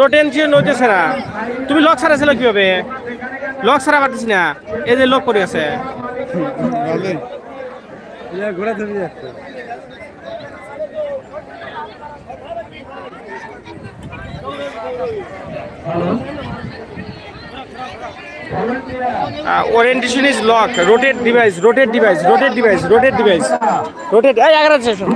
রোটেনশন হইতেছে না তুমি লক ছাড়া ছিল কীভাবে? লক ছাড়া পারতেছি না। এই যে লক করে আছে। Orientation is lock rotate device rotate device rotate device rotate device rotate এই এগারো স্টেশন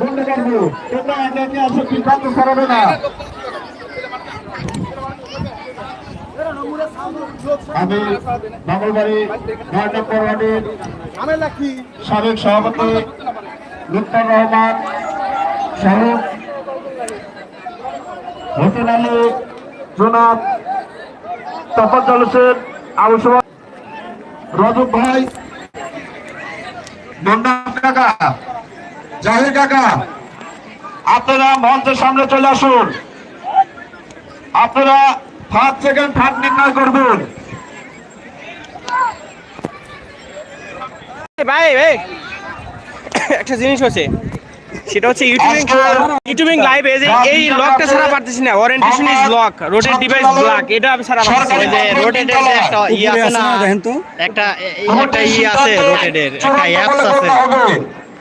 বলতে পারব তোমরা একে করাবে না। আমি মঙ্গলবাড়ি নয় নম্বর ওয়ার্ডের সাবেক সভাপতি লুৎফর রহমান সহ হোসেন আলী, জনাব তফাজ্জল আবু সুমান রজব ভাই মন্ডাম কাকা। জাহির কাকা আপনারা মঞ্চের সামনে চলে আসুন। আপনারা ফার্স্ট সেকেন্ড থার্ড নির্ণয় করবেন। ভাই ভাই। একটা জিনিস হচ্ছে সেটা হচ্ছে ইউটিউবিং ইউটিউবিং লাইভে যে এই লকটা ছাড়া পারতেছি না। Orientation is lock rotate device block এটা আমি ছাড়া পারতেছি না। যে রোটেটের একটা ই আছে না দেখেন তো। একটা একটা ই আছে রোটেটের একটা অ্যাপস আছে।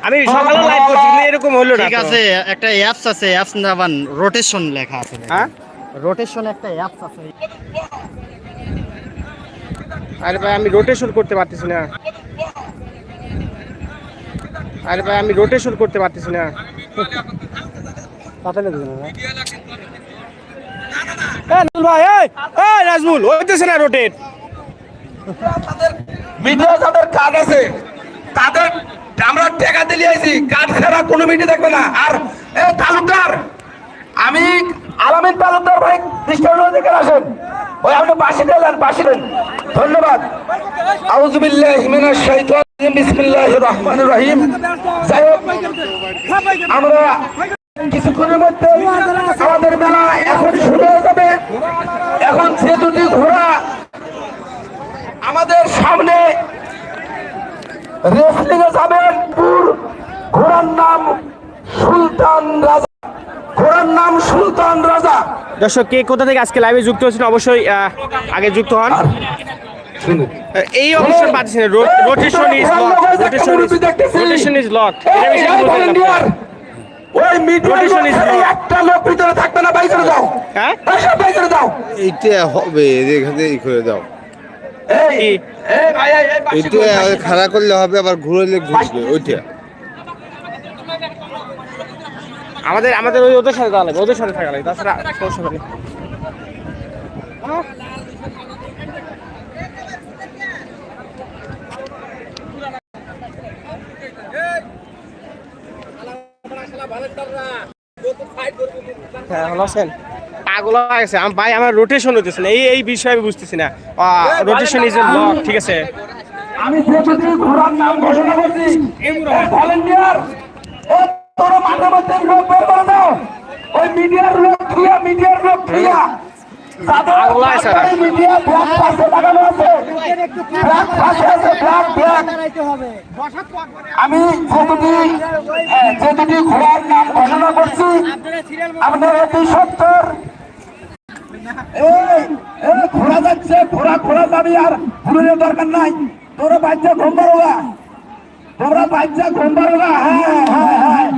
আমি সকালে লাইভ করছি কিন্তু এরকম হলো না ঠিক আছে একটা অ্যাপস আছে অ্যাপস নাবান রোটেশন লেখা আছে হ্যাঁ? রোটেশন একটা অ্যাপস আছে। আরে ভাই আমি রোটেশন করতে পারতেছি না। আরে ভাই আমি রোটেশন করতে পারতেছি না। পাতালে দিছে না এ নাজমুল ভাই এই এই হইতেছে না রোটেট মিডিয়া যাদের কার্ড আছে তাদের আমরা টাকা দিলে আইছি কার্ড ছাড়া কোনো মিডিয়া দেখবে না। আর, এ, তালুকদার, আমি আলামিন তালুকদার ভাই দৃষ্টান্ত দেখে আসেন। ওই আপনি বাসি দিলেন বাসি দেন। ধন্যবাদ। আউযুবিল্লাহি মিনাশ শাইতানির রাজিম, বিসমিল্লাহির রহমানির রহিম। যাই হোক, আমরা কিছুক্ষণের মধ্যে আমাদের মেলা এখন শুরু হয়ে যাবে। এখন যে দুটি ঘোড়া, আমাদের সামনে রেসলিং এ যাবেন পুর ঘোড়ার নাম সুলতান রাজা। ঘোড়ার নাম সুলতান রাজা। দর্শক কে কোথা থেকে আজকে লাইভে যুক্ত অবশ্যই আগে যুক্ত হন। এই rotation is lock is is lock ওই. একটা লোক ভিতরে থাকবে না বাইরে হ্যাঁ? বাইরে যাও। এইটা হবে এখানে ই করে দাও। এই এই ভাই এই এই এইটা। খাড়া করলে হবে আবার ঘুরলে ঘুরবে ওইটা। আমাদের আমাদের ওই ওদের সাথে যাওয়া লাগবে ওদের সাথে থাকা লাগবে তাছাড়া সমস্যা হ্যাঁ ভালো আছেন? পাগল হয়ে গেছে। ভাই আমার রোটেশন হইতেছে না। এই এই বিষয়ে আমি বুঝতেছি না। রোটেশন ইজ এ ঠিক আছে? আমি ঘোড়ার নাম ঘোষণা করছি ভলেন্টিয়ার ও তোরা মাঠে মধ্যে লোক বের করে দাও ওই মিডিয়ার লোক থুয়া মিডিয়ার লোক থুয়া যাদের আল্লাহ ছাড়া। পাশে মিডিয়া ব্ল্যাক পাশে লাগানো আছে ব্ল্যাক পাশে আমি হ্যাঁ, যেটুকি ঘোড়ার নাম ঘোষণা করছি আপনারা অতি সত্তর। ঘোড়া যাচ্ছে ঘোড়া ঘোড়া যাবি আর ঘুরে দরকার নাই। তোরা বাচ্চা ঘুম পারোগা তোমরা বাচ্চা ঘুম পারোগা হ্যাঁ হ্যাঁ হ্যাঁ।